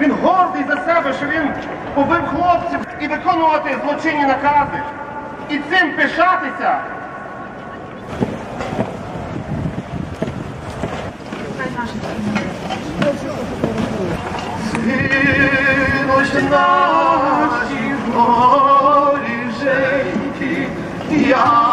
Він гордий за себе, що він побив хлопців і виконувати злочинні накази. І цим пишатися. Згинуть наші 地呀、